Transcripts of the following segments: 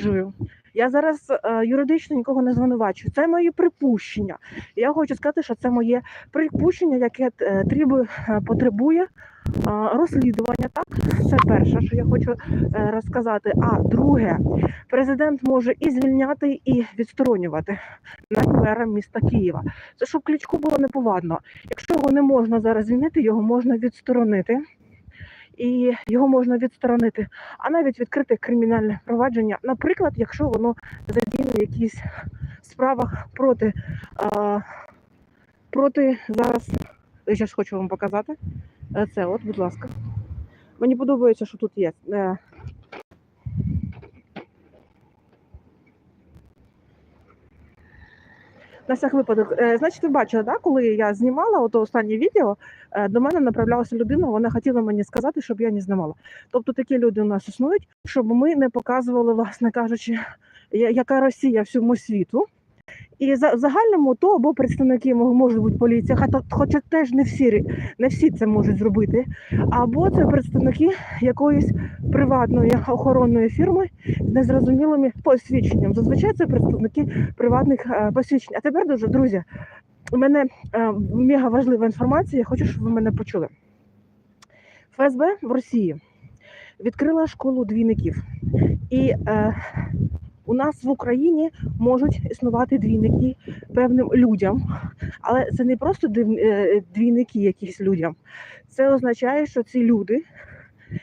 стверджую. Я зараз е, юридично нікого не звинувачую. Це мої припущення. Я хочу сказати, що це моє припущення, яке е, е, потребує розслідування. Так, це перше, що я хочу розказати. А друге, президент може і звільняти, і відсторонювати навіть мера міста Києва. Це щоб Кличку було неповадно. Якщо його не можна зараз звільнити, його можна відсторонити. І його можна відсторонити, а навіть відкрити кримінальне провадження, наприклад, якщо воно задіяно в якісь справах проти, а, проти зараз. Я зараз хочу вам показати. Е, Це, от, будь ласка. Мені подобається, що тут є. На всяк випадок, Е, значить, ви бачили, да, коли я знімала ото останнє відео, е, до мене направлялася людина, вона хотіла мені сказати, щоб я не знімала. Тобто такі люди у нас існують, щоб ми не показували, власне кажучи, я- яка Росія всьому світу. І в загальному то або представники можуть бути поліція, хоча, хоча теж не всі не всі це можуть зробити, або це представники якоїсь приватної охоронної фірми з незрозумілими посвідченням. Зазвичай це представники приватних е, посвідчень. А тепер дуже друзі, у мене е, мега важлива інформація. Я хочу, щоб ви мене почули. ФСБ в Росії відкрила школу двійників, і е, у нас в Україні можуть існувати двійники певним людям, але це не просто е, двійники якісь людям. Це означає, що ці люди,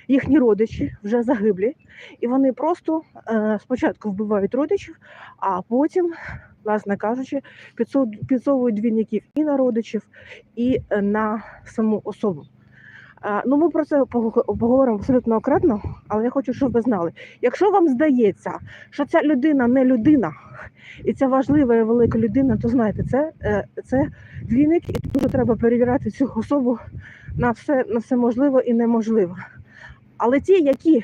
їхні родичі вже загиблі, і вони просто е, спочатку вбивають родичів, а потім, власне кажучи, підсов- підсовують двійників і на родичів, і е, на саму особу. Ну, ми про це пого- поговоримо абсолютно окремно, але я хочу, щоб ви знали. Якщо вам здається, що ця людина не людина, і ця важлива і велика людина, то знаєте, це, е, це двійник, і дуже треба перевіряти цю особу на все, на все можливе і неможливе. Але ті, які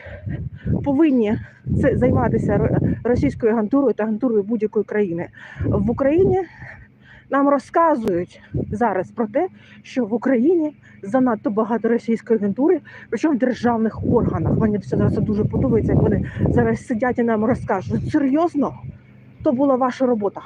повинні це займатися ро- російською агентурою та агентурою будь-якої країни в Україні. Нам розказують зараз про те, що в Україні занадто багато російської агентури, причому в державних органах. Мені це зараз дуже подобається, як вони зараз сидять і нам розкажуть. Серйозно, то була ваша робота.